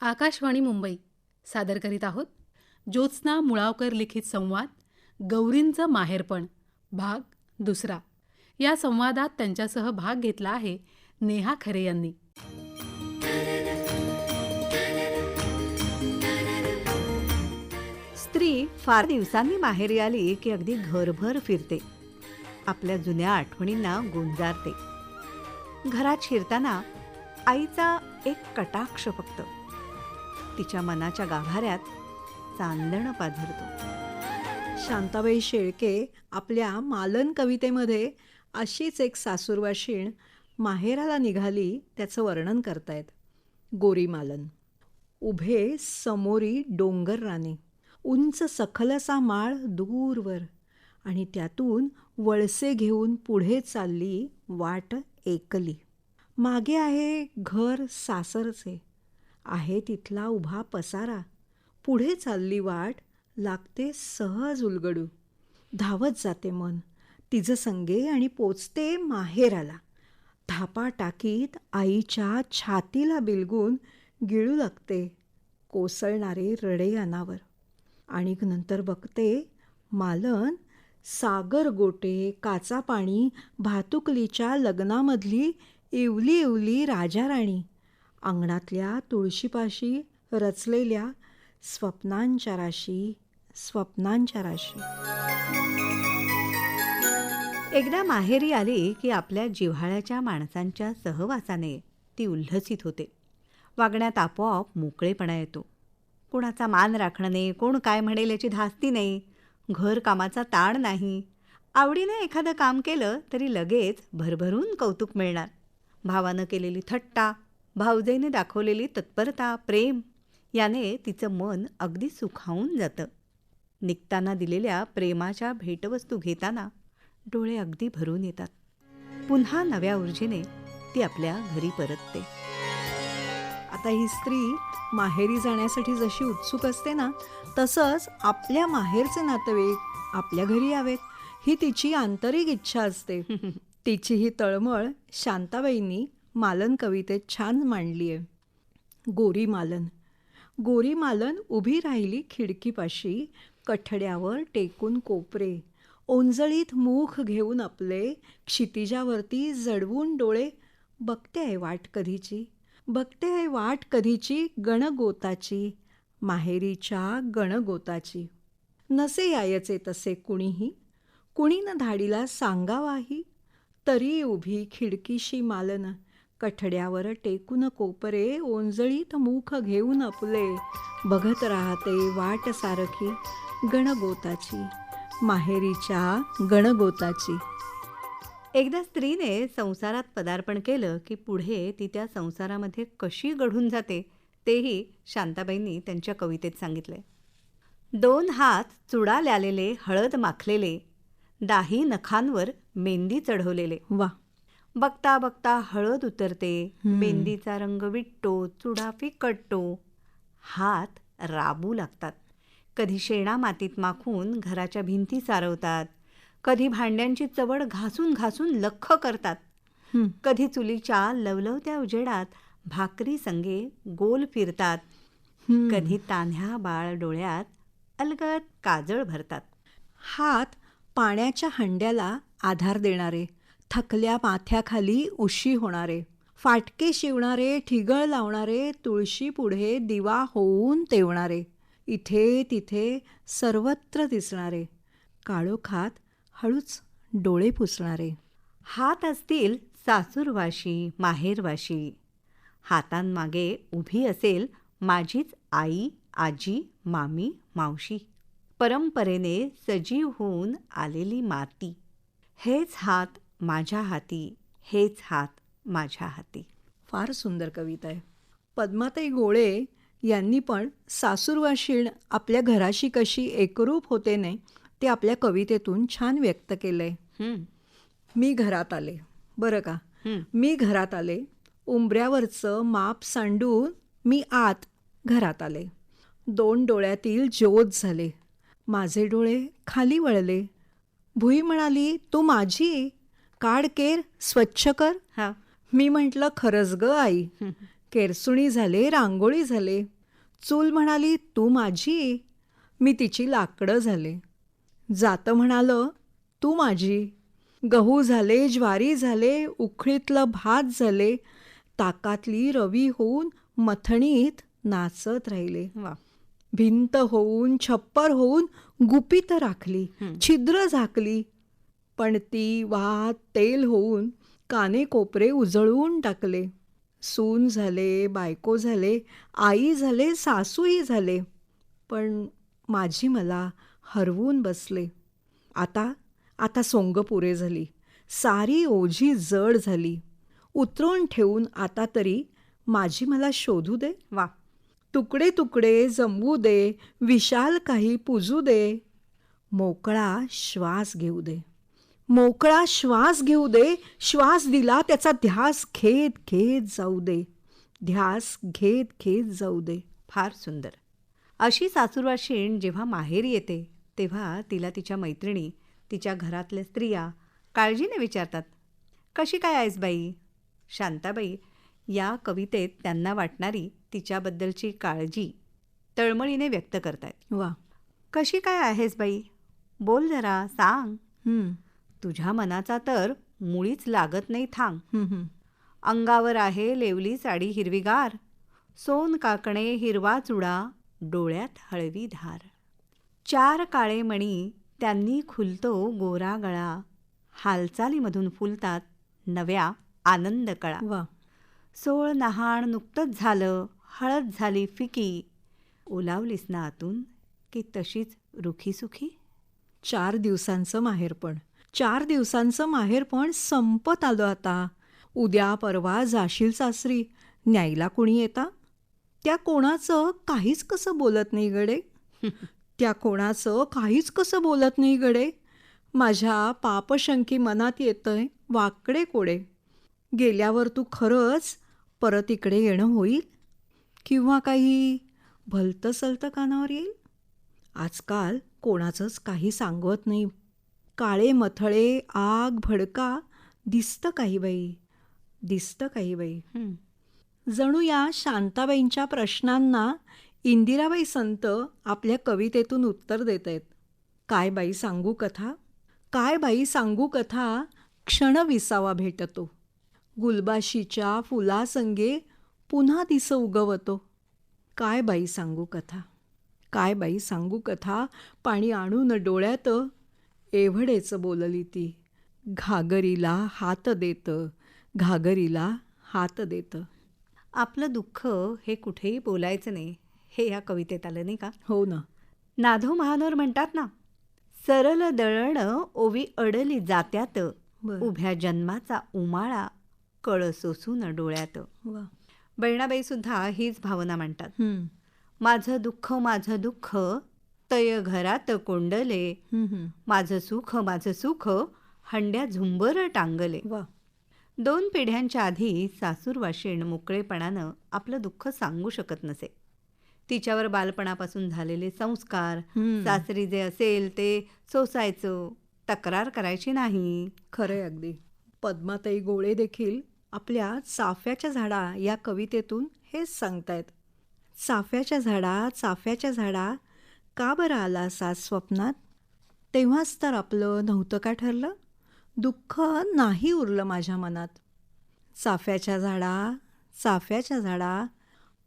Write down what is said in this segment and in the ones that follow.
आकाशवाणी मुंबई. सादर करीत आहोत ज्योत्स्ना मुळावकर लिखित संवाद गौरींचं माहेरपण भाग दुसरा. या संवादात त्यांच्यासह भाग घेतला आहे नेहा खरे यांनी. स्त्री फार दिवसांनी माहेरी आली की अगदी घरभर फिरते. आपल्या जुन्या आठवणींना गुंजारते. घरात शिरताना आईचा एक कटाक्ष फक्त. तिच्या मनाच्या गाभाऱ्यात चांदणं पाझरतो. शांताबाई शेळके आपल्या मालन कवितेमध्ये अशीच एक सासूरवाशीण माहेराला निघाली त्याचं वर्णन करतायत. गोरी मालन. उभे समोरी डोंगर राणे. उंच सखलसा माळ दूरवर. आणि त्यातून वळसे घेऊन पुढे चालली वाट एकली. मागे आहे घर सासरचे. आहे तिथला उभा पसारा. पुढे चालली वाट लागते सहज उलगडू. धावत जाते मन. तिचं संगे आणि पोचते माहेराला. धापा टाकीत आईच्या छातीला बिलगून गिळू लागते कोसळणारे रडे अनावर. आणि नंतर बघते मालन सागर गोटे काचा पाणी भातुकलीच्या लग्नामधली इवली इवली राजाराणी. अंगणातल्या तुळशीपाशी रचलेल्या स्वप्नांच्या राशी स्वप्नांच्या राशी एकदा माहेरी आली की आपल्या जिव्हाळ्याच्या माणसांच्या सहवासाने ती उल्हसित होते. वागण्यात आपोआप मोकळेपणा येतो. कोणाचा मान राखणं नाही कोण काय म्हणेल याची धास्ती नाही घरकामाचा ताण नाही. आवडीने एखादं काम केलं तरी लगेच भरभरून कौतुक मिळणार. भावानं केलेली थट्टा भावजेने दाखवलेली तत्परता प्रेम याने तिचं मन अगदी सुखावून जातं. निघताना दिलेल्या प्रेमाच्या भेटवस्तू घेताना डोळे अगदी भरून येतात. पुन्हा नव्या ऊर्जेने ती आपल्या घरी परतते. आता ही स्त्री माहेरी जाण्यासाठी जशी उत्सुक असते ना तसंच आपल्या माहेरचे नातेवाईक आपल्या घरी यावेत. ही तिची आंतरिक इच्छा असते. तिची ही तळमळ शांताबाईंनी मालन कवितेत छान मांडली आहे गोरी मालन गोरी मालन उभी राहिली खिडकीपाशी कठड्यावर टेकून कोपरे. ओंजळीत मुख घेऊन आपले क्षितिजावरती जडवून डोळे. बघते आहे वाट कधीची? बघते आहे वाट कधीची? गणगोताची. माहेरीच्या गणगोताची. नसे यायचे तसे कुणीही. कुणी न धाडीला सांगावाही. तरी उभी खिडकीशी मालन. कठड्यावर टेकून कोपरे ओंजळीत मुख घेऊन आपले. बघत राहते वाट सारखी गणगोताची माहेरीच्या गणगोताची. एकदा स्त्रीने संसारात पदार्पण केलं की पुढे ती त्या संसारामध्ये कशी घडून जाते तेही शांताबाईंनी त्यांच्या कवितेत सांगितले. दोन हात चुडाले आलेले हळद माखलेले दाही नखांवर मेंदी चढवलेले. वा! बघता बघता हळद उतरते मेहंदीचा रंग विटतो चुडा फिकटतो हात राबू लागतात. कधी शेणा मातीत माखून घराच्या भिंती सारवतात. कधी भांड्यांची चवड घासून घासून लख्ख करतात. कधी चुलीच्या लवलवत्या उजेडात भाकरी संगे गोल फिरतात. कधी तान्ह्या बाळ डोळ्यात अलगद काजळ भरतात. हात पाण्याच्या हंड्याला आधार देणारे. थकल्या माथ्याखाली उशी होणारे. फाटके शिवणारे ठिगळ लावणारे तुळशी पुढे दिवा होऊन तेवणारे. इथे तिथे सर्वत्र दिसणारे. काळोखात हळूच डोळे पुसणारे. हात असतील सासूरवाशी माहेरवाशी. हातांमागे उभी असेल माझीच आई आजी मामी मावशी. परंपरेने सजीव होऊन आलेली माती. हेच हात माझ्या हाती हेच हात माझ्या हाती. फार सुंदर कविता आहे. पद्माताई गोळे यांनी पण सासूरवाशीण आपल्या घराशी कशी एकरूप होते नाही ते आपल्या कवितेतून छान व्यक्त केलंय. हं, मी घरात आले. बरं का. मी घरात आले. उंबऱ्यावरचं माप सांडून मी आत घरात आले. दोन डोळ्यातील ज्योत झाले. माझे डोळे खाली वळले. भुई म्हणाली तू माझी काढ केर स्वच्छ कर. हा. मी म्हटलं खरंच ग आई. केरसुणी झाले रांगोळी झाले. चूल म्हणाली तू माझी? मी तिची लाकडं झाले. जातं म्हणालं तू माझी. गहू झाले ज्वारी झाले उखळीतलं भात झाले. ताकातली रवी होऊन मथणीत नाचत राहिले. वा. भिंत होऊन छप्पर होऊन गुपित राखली. छिद्र झाकली. पण ती वा तेल होऊन काने कोपरे उजळून टाकले. सून झाले बायको झाले आई झाले सासूही झाले. पण माझी मला हरवून बसले. आता आता सोंग पुरे झाली. सारी ओझी जड झाली. उतरून ठेवून आता तरी माझी मला शोधू दे वा. तुकडे तुकडे जमवू दे विशाल काही पुजू दे. मोकळा श्वास घेऊ दे. मोकळा श्वास घेऊ दे श्वास दिला त्याचा ध्यास घेत घेत जाऊ दे. ध्यास घेत घेत जाऊ दे. फार सुंदर. अशी सासूरवाशीण जेव्हा माहेरी येते तेव्हा तिला तिच्या मैत्रिणी तिच्या घरातल्या स्त्रिया काळजीने विचारतात कशी काय आहेस बाई? शांताबाई या कवितेत त्यांना वाटणारी तिच्याबद्दलची काळजी तळमळीने व्यक्त करतायत. वा. कशी काय आहेस बाई? बोल जरा सांग. तुझ्या मनाचा तर मुळीच लागत नाही थांग. अंगावर आहे लेवली साडी हिरवीगार. सोन काकणे हिरवा चुडा डोळ्यात हळवी धार. चार काळे मणी त्यांनी खुलतो गोरा गळा. हालचालीमधून फुलतात नव्या आनंद कळा. वा. सोळ नहाण नुकतंच झालं हळद झाली फिकी. ओलावलीस ना आतून की तशीच रुखीसुखी चार दिवसांचं माहेरपण चार दिवसांचं माहेरपण संपत आलं आता. उद्या परवा जाशील सासरी. न्यायला कुणी येता? त्या कोणाचं काहीच कसं बोलत नाही गडे त्या कोणाचं काहीच कसं बोलत नाही गडे माझ्या पापशंकी मनात येतंय वाकडे कोडे. गेल्यावर तू खरंच परत इकडे येणं होईल? किंवा काही भलतं सलतं कानावर येईल? आजकाल कोणाचंच काही सांगवत नाही. काळे मथळे आग भडका दिसतं काही बाई दिसतं काही बाई. जणू या शांताबाईंच्या प्रश्नांना इंदिराबाई संत आपल्या कवितेतून उत्तर देत आहेत काय बाई सांगू कथा? काय बाई सांगू कथा? क्षण विसावा भेटतो. गुलबाशीच्या फुलासंगे पुन्हा दिस उगवतो. काय बाई सांगू कथा? काय बाई सांगू कथा? पाणी आणून डोळ्यात एवढेच बोलली ती. घागरीला हात देत घागरीला हात देत. आपलं दुःख हे कुठेही बोलायचं नाही. हे या कवितेत आलं नाही का? हो ना. नाधो महानोर म्हणतात ना सरल दळण ओवी अडली जात्यात. उभ्या जन्माचा उमाळा कळ सोसून डोळ्यात बहिणाबाई सुद्धा हीच भावना म्हणतात. माझं दुःख माझं दुःख तय घरात कोंडले. माझं सुख माझं सुख हंड्या झुंबर टांगले. वा. दोन पिढ्यांच्या आधी सासूर वाशीण मोकळेपणानं आपलं दुःख सांगू शकत नसे. तिच्यावर बालपणापासून झालेले संस्कार. सासरी जे असेल ते सोसायचं तक्रार करायची नाही. खरंय अगदी. पद्माताई गोळे देखील आपल्या चाफ्याच्या झाडा या कवितेतून हेच सांगतायत. चाफ्याच्या झाडा चाफ्याच्या झाडा का बरं आला असा स्वप्नात? तेव्हाच तर आपलं नव्हतं का ठरलं? दुःख नाही उरलं माझ्या मनात. चाफ्याच्या झाडा चाफ्याच्या झाडा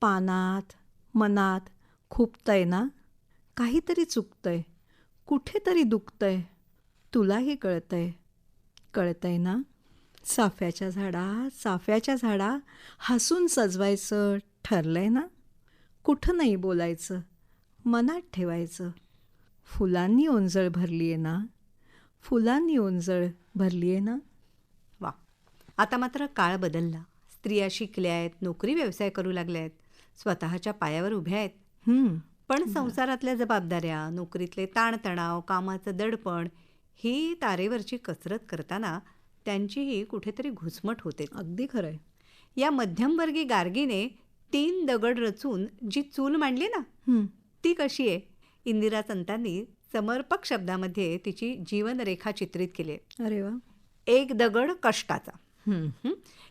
पानात मनात खुपतंय ना? काहीतरी चुकतंय. कुठेतरी दुखतंय. तुलाही कळतंय. कळतंय ना? चाफ्याच्या झाडा चाफ्याच्या झाडा हसून सजवायचं ठरलंय ना? कुठं नाही बोलायचं. मनात ठेवायचं. फुलांनी ओंजळ भरली आहे ना? फुलांनी ओंजळ भरली आहे ना? वा. आता मात्र काळ बदलला. स्त्रिया शिकल्या आहेत नोकरी व्यवसाय करू लागल्या आहेत. स्वतःच्या पायावर उभ्या आहेत. पण संसारातल्या जबाबदाऱ्या नोकरीतले ताणतणाव कामाचं दडपण ही तारेवरची कसरत करताना त्यांचीही कुठेतरी घुसमट होते. अगदी खरं आहे या मध्यमवर्गीय गार्गीने तीन दगड रचून जी चूल मांडली ना? ती कशी आहे? इंदिरा संतांनी समर्पक शब्दामध्ये तिची जीवनरेखा चित्रित केली आहे. अरे वा. एक दगड कष्टाचा.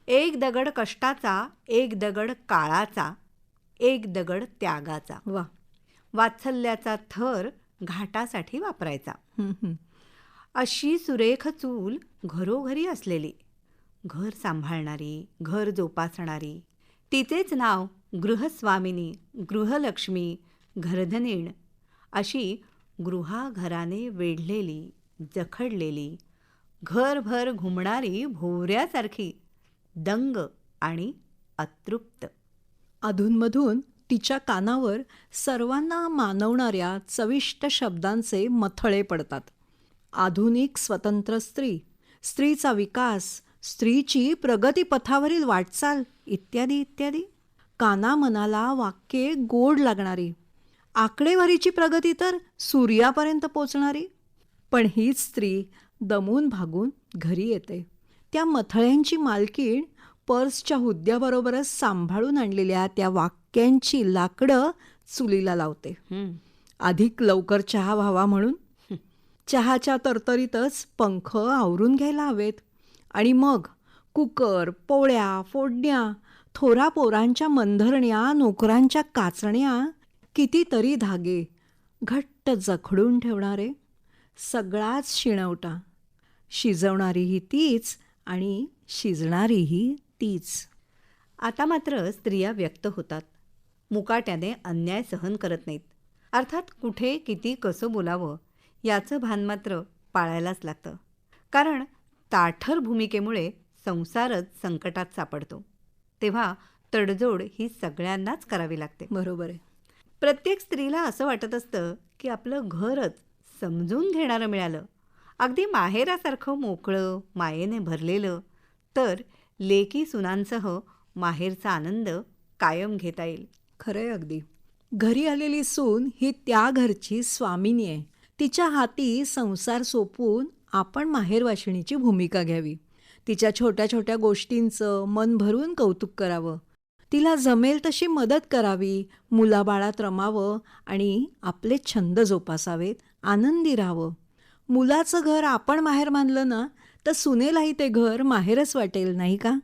एक दगड कष्टाचा एक दगड काळाचा एक दगड त्यागाचा. वा. वात्सल्याचा थर घाटासाठी वापरायचा. अशी सुरेख चूल घरोघरी असलेली. घर सांभाळणारी घर जोपासणारी. तिचेच नाव गृहस्वामिनी गृहलक्ष्मी घरधनीण अशी गृहाघराने वेढलेली जखडलेली घरभर घुमणारी भोवऱ्यासारखी दंग आणि अतृप्त. अधूनमधून तिच्या कानावर सर्वांना मानवणाऱ्या चविष्ट शब्दांचे मथळे पडतात. आधुनिक स्वतंत्र स्त्री स्त्रीचा विकास स्त्रीची प्रगतीपथावरील वाटचाल इत्यादी इत्यादी. काना मनाला वाक्ये गोड लागणारी आकडेवारीची प्रगती तर सूर्यापर्यंत पोचणारी. पण हीच स्त्री दमून भागून घरी येते. त्या मथळ्यांची मालकीण पर्सच्या हुद्द्याबरोबरच सांभाळून आणलेल्या त्या वाक्यांची लाकडं चुलीला लावते. अधिक लवकर चहा व्हावा म्हणून. चहाच्या तरतरीतच पंख आवरून घ्यायला हवेत. आणि मग कुकर पोळ्या फोडण्या थोरा पोरांच्या मंधरण्या नोकरांच्या काचण्या कितीतरी धागे घट्ट जखडून ठेवणारे सगळाच शिणवटा. शिजवणारीही तीच आणि शिजणारीही तीच. आता मात्र स्त्रिया व्यक्त होतात. मुकाट्याने अन्याय सहन करत नाहीत. अर्थात कुठे किती कसं बोलावं याचं भान मात्र पाळायलाच लागतं. कारण ताठर भूमिकेमुळे संसारच संकटात सापडतो. तेव्हा तडजोड ही सगळ्यांनाच करावी लागते. बरोबर आहे. प्रत्येक स्त्रीला असं वाटत असतं की आपलं घरच समजून घेणारं मिळालं. अगदी माहेरासारखं मोकळं मायेने भरलेलं तर लेकी सुनांसह माहेरचा आनंद कायम घेता येईल. खरंय अगदी. घरी आलेली सून ही त्या घरची स्वामिनी आहे. तिच्या हाती संसार सोपवून आपण माहेरवाशिणीची भूमिका घ्यावी. तिच्या छोट्या छोट्या गोष्टींचं मन भरून कौतुक करावं. तिला जमेल तशी मदत करावी मुलाबाळात रमावं आणि आपले छंद जोपासावेत आनंदी राहावं. मुलाचं घर आपण माहेर मानलं ना तर सुनेलाही ते घर माहेरच वाटेल नाही का?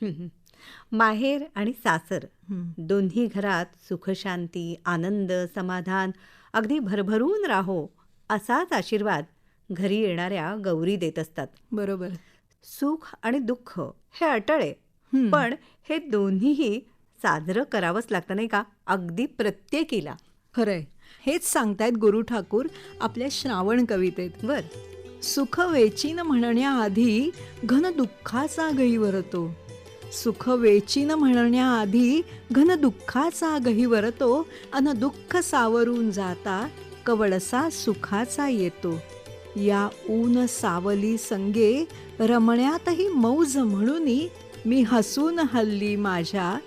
माहेर आणि सासर. दोन्ही घरात सुखशांती आनंद समाधान अगदी भरभरून राहो असाच आशीर्वाद घरी येणाऱ्या गौरी देत असतात. बरोबर. सुख आणि दुःख हे अटळ आहे. पण हे दोन्हीही साजरं करावंच लागतं नाही का? अगदी प्रत्येकीला. खरंय. हेच सांगतायत गुरु ठाकूर आपल्या श्रावण कवितेत. बर. सुख वेचीन म्हणण्याआधी घन दुःखाचा गहिवरतो सुख वेचीन म्हणण्याआधी घन दुःखाचा गहिवरतो अन दुःख सावरून जाता कवळसा सुखाचा येतो. या ऊन सावली संगे रमण्यातही मौज म्हणून मी हसून हल्ली माझ्या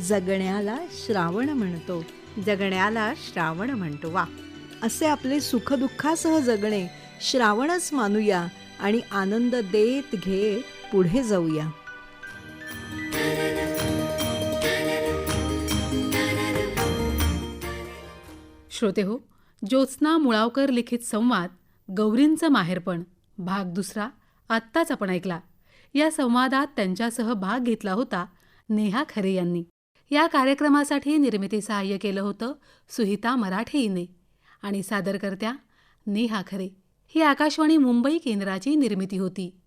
जगण्याला श्रावण म्हणतो. जगण्याला श्रावण म्हणतो. वा. असे आपले सुखदुःखासह जगणे श्रावणच मानूया आणि आनंद देत घेत पुढे जाऊया. श्रोते हो ज्योत्स्ना मुळावकर लिखित संवाद गौरींचं माहेरपण भाग दुसरा आत्ताच आपण ऐकला. या संवादात त्यांच्यासह भाग घेतला होता नेहा खरे यांनी. या कार्यक्रमासाठी निर्मिती सहाय्य केलं होतं सुहिता मराठे हिने आणि सादरकर्त्या नेहा खरे. ही आकाशवाणी मुंबई केंद्राची निर्मिती होती.